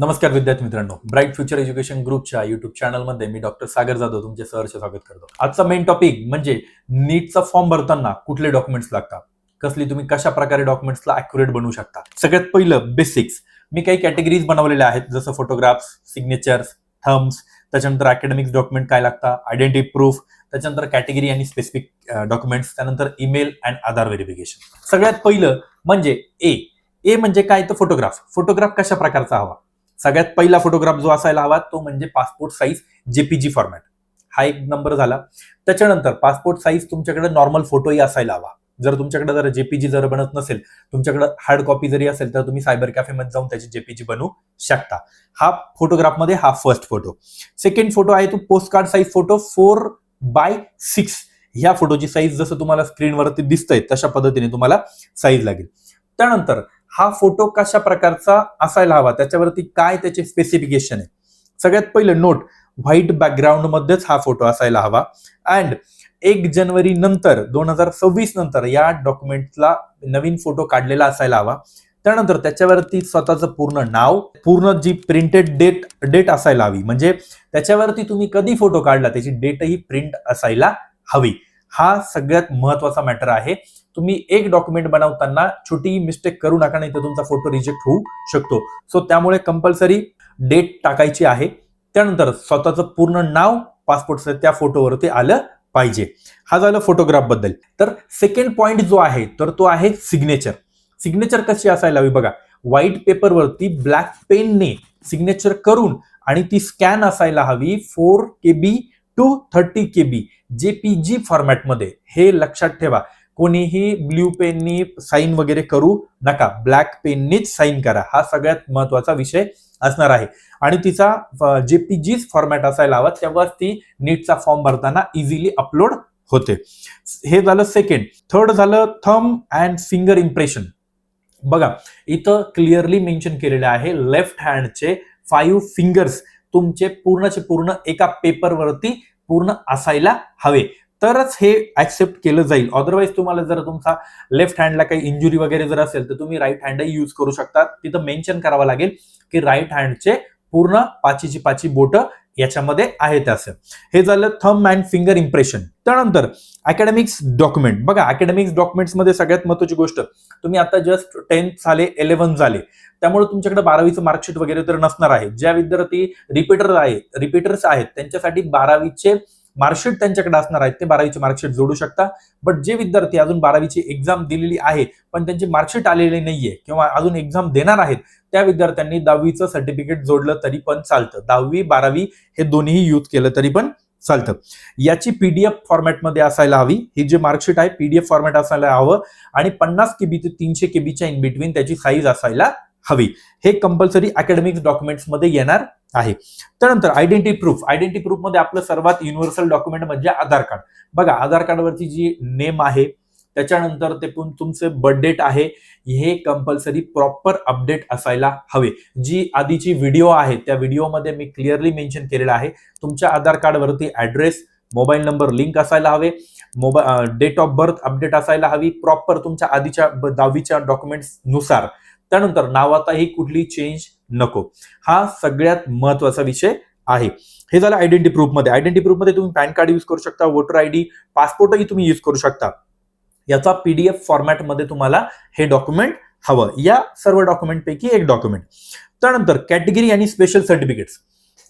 नमस्कार विद्यार्थी मित्रांनो ब्राईट फ्युचर एज्युकेशन ग्रुपच्या युट्यूब चॅनलमध्ये मी डॉक्टर सागर जाधव तुमचे सहर्ष स्वागत करतो. आजचा मेन टॉपिक म्हणजे नीटचा फॉर्म भरताना कुठले डॉक्युमेंट्स लागतात? कसली तुम्ही कशा प्रकारे डॉक्युमेंट्सला अॅक्युरेट बनवू शकता? सगळ्यात पहिलं बेसिक्स मी काही कॅटेगरीज बनवलेल्या आहेत जसं फोटोग्राफ्स सिग्नेचर्स थम्स त्याच्यानंतर अकॅडमिक्स डॉक्युमेंट काय लागतात आयडेंटिटी प्रूफ त्याच्यानंतर कॅटेगरी आणि स्पेसिफिक डॉक्युमेंट्स त्यानंतर ईमेल अँड आधार व्हेरिफिकेशन सगळ्यात पहिलं म्हणजे ए ए म्हणजे काय? तर फोटोग्राफ फोटोग्राफ कशा प्रकारचा हवा? सगळ्यात पहिला फोटोग्राफ जो असायला हवा तो म्हणजे पासपोर्ट साईज जेपीजी फॉर्मॅट हा एक नंबर झाला. त्याच्यानंतर पासपोर्ट साईज तुमच्याकडे नॉर्मल फोटोही असायला हवा. जर तुमच्याकडे जर जेपीजी जर बनत नसेल तुमच्याकडे हार्ड कॉपी जरी असेल तर तुम्ही सायबर कॅफेमध्ये जाऊन त्याची जेपीजी बनवू शकता. हा फोटोग्राफमध्ये हा फर्स्ट फोटो सेकंड फोटो आहे तो post card size photo four by six ह्या फोटोची साईज जसं तुम्हाला स्क्रीनवरती दिसतंय तशा पद्धतीने तुम्हाला साईज लागेल. त्यानंतर हा फोटो कशा प्रकारचा असायला हवा? त्याच्यावरती काय त्याचे स्पेसिफिकेशन आहे? सगळ्यात पहिलं नोट व्हाईट बॅकग्राऊंड मध्येच हा फोटो असायला हवा. अँड एक जानेवारी नंतर दोन हजार सव्वीस नंतर या डॉक्युमेंटला नवीन फोटो काढलेला असायला हवा. त्यानंतर त्याच्यावरती स्वतःचं पूर्ण नाव पूर्ण जी प्रिंटेड डेट डेट असायला हवी. म्हणजे त्याच्यावरती तुम्ही कधी फोटो काढला त्याची डेटही प्रिंट असायला हवी. हा सगळ्यात महत्त्वाचा मॅटर आहे. तुम्ही एक डॉक्युमेंट बनवताना छोटी मिस्टेक करू नका नाही तर तुमचा फोटो रिजेक्ट होऊ शकतो. सो त्यामुळे कंपल्सरी डेट टाकायची आहे. त्यानंतर स्वतःचं पूर्ण नाव पासपोर्ट त्या फोटोवरती आलं पाहिजे. हा झालं फोटोग्राफबद्दल. तर सेकंड पॉइंट जो आहे तर तो आहे सिग्नेचर सिग्नेचर कशी असायला हवी बघा. व्हाईट पेपरवरती ब्लॅक पेनने सिग्नेचर करून आणि ती स्कॅन असायला हवी four K B two thirty K B JPG फॉर्मॅटमध्ये हे लक्षात ठेवा. कोणीही ब्ल्यू पेननी साईन वगैरे करू नका. ब्लॅक पेननीच साईन करा. हा सगळ्यात महत्त्वाचा विषय असणार आहे. आणि तिचा जेपीजीच फॉर्मॅट असायला हवा. तेव्हाच ती नीटचा फॉर्म भरताना इझिली अपलोड होते. हे झालं सेकंड थर्ड झालं थम अँड फिंगर इम्प्रेशन बघा इथं क्लिअरली मेन्शन केलेले आहे. लेफ्ट हँडचे फाईव्ह फिंगर्स तुमचे पूर्णचे पूर्ण एका पेपरवरती पूर्ण असायला हवे. तरच हे ऍक्सेप्ट केलं जाईल. अदरवाईज तुम्हाला जर तुमचा लेफ्ट हँडला काही इंजुरी वगैरे जर असेल तर तुम्ही राईट हँडही यूज करू शकता. तिथं मेन्शन करावं लागेल की राईट हँडचे पूर्ण पाचीची पाची बोट याच्यामध्ये आहेत असं. हे झालं थंब अँड फिंगर इम्प्रेशन त्यानंतर अकॅडमिक्स डॉक्युमेंट बघा अकॅडमिक्स डॉक्युमेंट्समध्ये सगळ्यात महत्वाची गोष्ट तुम्ही आता जस्ट टेन्थ झाले इलेव्हन झाले. त्यामुळे तुमच्याकडे बारावीचं मार्कशीट वगैरे तर नसणार आहे. ज्या विद्यार्थी रिपीटर आहेत रिपीटर्स आहेत त्यांच्यासाठी बारावीचे मार्कशीट त्यांच्याकडे असणार आहेत ते बारावीची मार्कशीट जोडू शकता. बट जे विद्यार्थी अजून बारावीची एक्झाम दिलेली आहे पण त्यांची मार्कशीट आलेली नाहीये किंवा अजून एक्झाम देणार आहेत त्या विद्यार्थ्यांनी दहावीचं सर्टिफिकेट जोडलं तरी पण चालतं. दहावी बारावी हे दोन्ही यूज केलं तरी पण चालतं. याची पीडीएफ फॉर्मॅटमध्ये असायला हवी. ही जे मार्कशीट आहे पीडीएफ फॉर्मॅट असायला हवं आणि पन्नास केबी ते तीनशे केबीच्या इन बिटवीन त्याची साईज असायला हवी. हे कंपल्सरी अकॅडमिक्स डॉक्युमेंट्समध्ये येणार. आहे. त्यानंतर आयडेंटिटी प्रूफ आयडेंटिटी प्रूफमध्ये आपलं सर्वात युनिव्हर्सल डॉक्युमेंट म्हणजे आधार कार्ड बघा आधार कार्डवरची जी नेम आहे त्याच्यानंतर ते पण तुमचे बर्थ डेट आहे हे कंपल्सरी प्रॉपर अपडेट असायला हवे. जी आधीची व्हिडिओ आहे त्या व्हिडिओमध्ये मी क्लिअरली मेन्शन केलेलं आहे. तुमच्या आधार कार्डवरती ॲड्रेस मोबाईल नंबर लिंक असायला हवे. Mobile date of birth update असायला हवी. प्रॉपर तुमच्या आधीच्या दहावीच्या डॉक्युमेंट्सनुसार त्यानंतर नावातही कुठली चेंज नको. हा सगळ्यात महत्त्वाचा विषय आहे. हे झालं आयडेंटिटी प्रूफमध्ये प्रूफ प्रूफमध्ये तुम्ही पॅन कार्ड यूज करू शकता वोटर आय डी पासपोर्टही तुम्ही यूज करू शकता. याचा पीडीएफ फॉर्मॅटमध्ये तुम्हाला हे डॉक्युमेंट हवं. या सर्व डॉक्युमेंटपैकी एक डॉक्युमेंट त्यानंतर कॅटेगरी आणि स्पेशल सर्टिफिकेट्स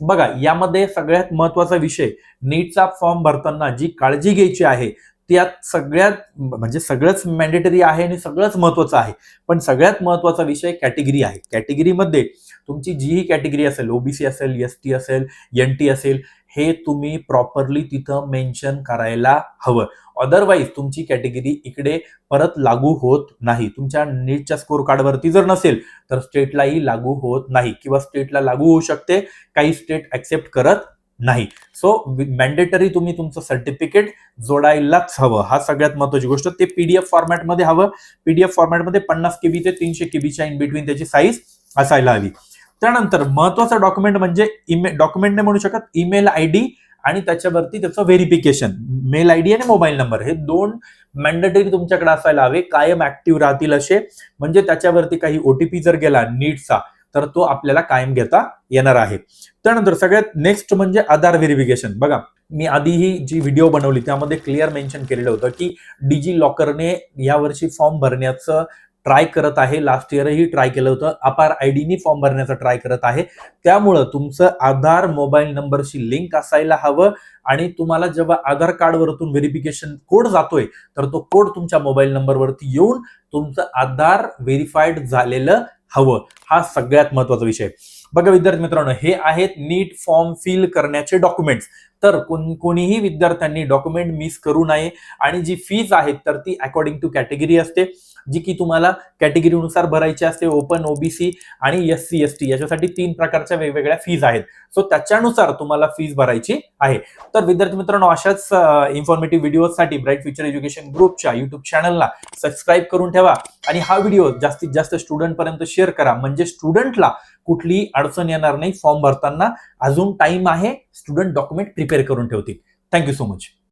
बघा यामध्ये सगळ्यात महत्त्वाचा विषय नीटचा फॉर्म भरताना जी काळजी घ्यायची आहे त्यात सगळ्यात म्हणजे सगळंच मॅन्डेटरी आहे आणि सगळंच महत्वाचं आहे. पण सगळ्यात महत्त्वाचा विषय कॅटेगरी आहे. कॅटेगरीमध्ये तुमची जीही कॅटेगरी असेल ओबीसी असेल एस टी असेल एन टी असेल हे तुम्ही प्रॉपरली तिथं मेन्शन करायला हवं. अदरवाईज तुमची कॅटेगरी इकडे परत लागू होत नाही. तुमच्या नीटच्या स्कोर कार्डवरती जर नसेल तर स्टेटलाही लागू होत नाही. किंवा स्टेटला लागू होऊ शकते. काही स्टेट ऍक्सेप्ट करत नाही. सो मॅन्डेटरी तुम्ही तुमचं सर्टिफिकेट जोडायलाच हवं. हा सगळ्यात महत्वाची गोष्ट. ते पीडीएफ फॉर्मॅटमध्ये हवं. पीडीएफ फॉर्मॅटमध्ये पन्नास केबी ते तीनशे केबीच्या इन बिटवीन त्याची साईज असायला हवी. त्यानंतर महत्वाचं डॉक्युमेंट म्हणजे ईमेल डॉक्युमेंट नाही म्हणू शकत. ईमेल आय डी आणि त्याच्यावरती त्याचं व्हेरिफिकेशन मेल आय डी आणि मोबाईल नंबर हे दोन मॅन्डेटरी तुमच्याकडे असायला हवे. कायम ऍक्टिव्ह राहतील असे. म्हणजे त्याच्यावरती काही ओटीपी जर गेला नीटचा तर तो आपल्याला कायम घेता येणार आहे. त्यानंतर सगळ्यात नेक्स्ट म्हणजे आधार व्हेरिफिकेशन बघा मी आधीही जी व्हिडिओ बनवली त्यामध्ये क्लिअर मेन्शन केलेलं होतं की डिजी लॉकरने यावर्षी फॉर्म भरण्याचं ट्राय करत आहे. लास्ट इयरही ट्राय केलं होतं. अपार आय डीनी फॉर्म भरण्याचा ट्राय करत आहे. त्यामुळं तुमचं आधार मोबाईल नंबरशी लिंक असायला हवं आणि तुम्हाला जेव्हा आधार कार्डवरतून व्हेरिफिकेशन कोड जातोय तर तो कोड तुमच्या मोबाईल नंबरवरती येऊन तुमचं आधार व्हेरीफाईड झालेलं हवं. हा सगळ्यात महत्त्वाचा विषय. बघा विद्यार्थी मित्रांनो हे आहेत नीट फॉर्म फिल करण्याचे डॉक्युमेंट्स. तर कोण कोणीही विद्यार्थ्यांनी डॉक्युमेंट मिस करू नये. आणि जी फीज आहे तर ती अकॉर्डिंग टू कॅटेगरी असते जी की तुम्हाला कॅटेगरीनुसार भरायची असते ओपन ओबीसी आणि एस सी एस टी याच्यासाठी तीन प्रकारच्या वेगवेगळ्या फीज आहेत. सो त्याच्यानुसार तुम्हाला फीज भरायची आहे. तर विद्यार्थी मित्रांनो अशाच इन्फॉर्मेटिव्ह व्हिडिओसाठी ब्राईट फ्युचर एज्युकेशन ग्रुपच्या युट्यूब चॅनलला सबस्क्राईब करून ठेवा. आणि हा व्हिडिओ जास्तीत जास्त स्टुडंट पर्यंत शेअर करा. म्हणजे स्टुडंटला कुठलीही अडचण येणार नाही. फॉर्म भरताना अजून टाइम आहे. स्टुडंट डॉक्युमेंट प्रिपेअर करून ठेवतील. Thank you so much